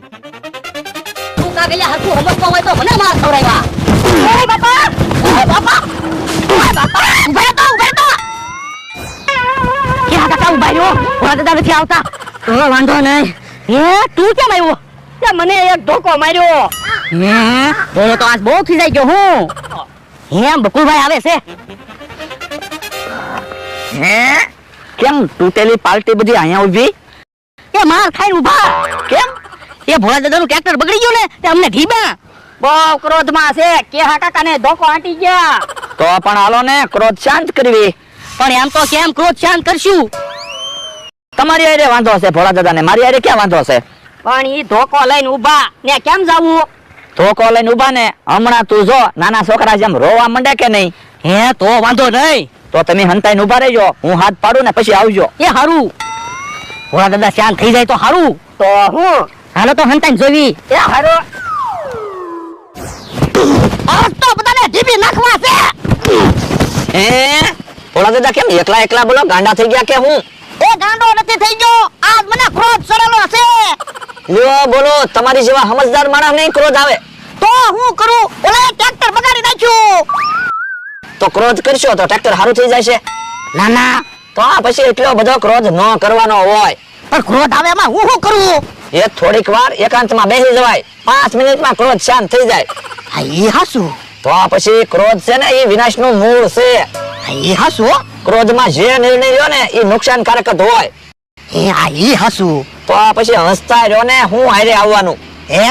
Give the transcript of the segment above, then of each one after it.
તું કાગળિયા હરખું સમજતો હોય તો મને માર ખવડાવ્યા ઓય બાપા! ઓય બાપા! ઓય બાપા! ઊભા તો ઊભા તો ક્યાં કાકા ઊભા રહ્યો? ભોળા દાદા નથી આવતા? તો વાંધો નહીં. હે? તું કેમ આવ્યો? તે મને એક ધોકો માર્યો. હે? એ તો આજ બહુ થઈ ગયો હું. હે બકુલભાઈ આવે છે. હે? કેમ તૂટેલી પાર્ટી બધી અહીંયા ઊભી કે માર ખાઈને ઊભા કેમ? એ ભોળા દાદાનું ટ્રેક્ટર બગડી ગયું ને તે અમને ઢીબા બહુ ક્રોધમાં છે. કે હા કાકાને ધોકો આંટી ગયા. તો પણ હાલો ને ક્રોધ શાંત કરવી. પણ એમ તો કેમ ક્રોધ શાંત કરશું? તમારી અરે વાંધો હશે ભોળા દાદાને. મારી આરે ક્યાં વાંધો છે પણ ઈ ધોકો લઈને ઊભા ને કેમ જાવું? ધોકો લઈને ઊભા ને હમણાં તું જો નાના છોકરા જેમ રોવા માંડે કે નહીં? હે તો વાંધો નહીં. તો તમે હંતાઈને ઊભા રહેજો. હું હાથ પાડું ને પછી આવજો. એ હારું. ભોળા દાદા શાંત થઈ જાય તો હારું. તો હું? હાલો તો હંતાઈ જોવી. એ હારો. આજ તો બધાને ઢીબી નાખવા છે. એ ઓલા દાદા કેમ એકલા એકલા બોલો ગાંડા થઈ ગયા કે હું? એ ગાંડો નથી થઈ ગયો. આજ મને ક્રોધ ચડેલો છે. લ્યો બોલો તમારી જેવા સમજદાર માણસ નહીં ક્રોધ આવે. તો હું કરું? ઓલા ટ્રેક્ટર બગાડી નાખ્યું. તો ક્રોધ કરશો તો ટ્રેક્ટર સારું થઈ જાય છે. ના ના. તો આ પછી એટલો બધો ક્રોધ ન કરવાનો હોય. પણ ક્રોધ આવે એમાં હું શું કરું? એ થોડીક વાર એકાંતમાં બેસી જવાય. પાંચ મિનિટમાં ક્રોધ શાંત થઈ જાય. હા ઈ હાસુ. તો પછી ક્રોધ છે ને એ વિનાશનું મૂળ છે. એ હાસું ક્રોધમાં જે નિર્ણય લ્યો ને એ નુકસાનકારક જ હોય. એ હા એ હાસુ. તો પછી હસતા રહ્યો ને હું હારે આવવાનું. હે?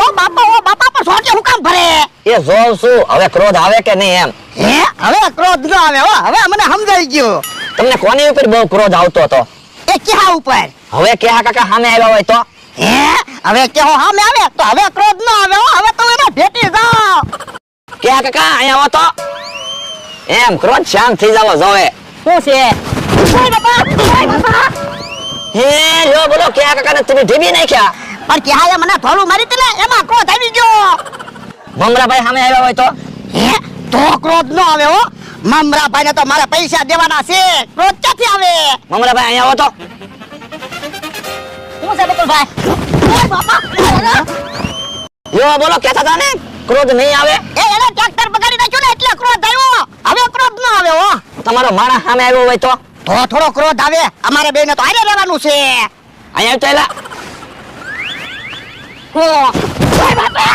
ઓ બાપા ઓ બાપા પર સોચે હું કામ ભરે? એ જોઉં છું હવે ક્રોધ આવે કે નહીં એમ. હે? હવે ક્રોધ ન આવે હો. હવે મને સમજાઈ ગયું. તમને કોની ઉપર બહુ ક્રોધ આવતો હતો? એ કેહા ઉપર? હવે કેહા કાકા સામે આવ્યા હોય તો? હે? હવે કે હો સામે આવે? તો હવે ક્રોધ ન આવે હવે તો એને ભેટી જાઓ. કેહા કાકા? અહીંયા આવો તો. એમ ક્રોધ શાંત થઈ જવો જોવે. શું છે? હે જો બોલો કેહા કાકા કાકાને તમે ઢીબી નાખ્યા? પણ કે હાય મને થોડું મારી તને એમાં ક્રોધ આવી ગયો. મમરાભાઈ સામે આવ્યા હોય તો? હે? તો ક્રોધ ન આવે હો. મમરાભાઈ ને તો મારા પૈસા દેવાના છે. રોજ ક્યાંથી આવે? મમરાભાઈ અહીંયા આવો તો. હું છે બકુલભાઈ બાપા! જો બોલો કેતા હતા ને? ક્રોધ નહીં આવે? એ એને ટ્રેક્ટર બગાડી નાખ્યું ને એટલે ક્રોધ આવ્યો. હવે ક્રોધ ન આવે હો. તમારો માણસ સામે આવ્યો હોય તો. તો થોડો ક્રોધ આવે. અમારે બેને તો હારે રહેવાનું છે. અહીંયા બાપા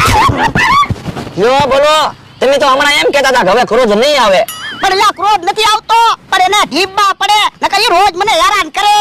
જો બોલો. તમે તો હમણાં એમ કહેતા હતા હવે ક્રોધ નહીં આવે. પણ એલા ક્રોધ નથી આવતો, પણ એને ઢીબા પડે, નકર એ રોજ મને હેરાન કરે.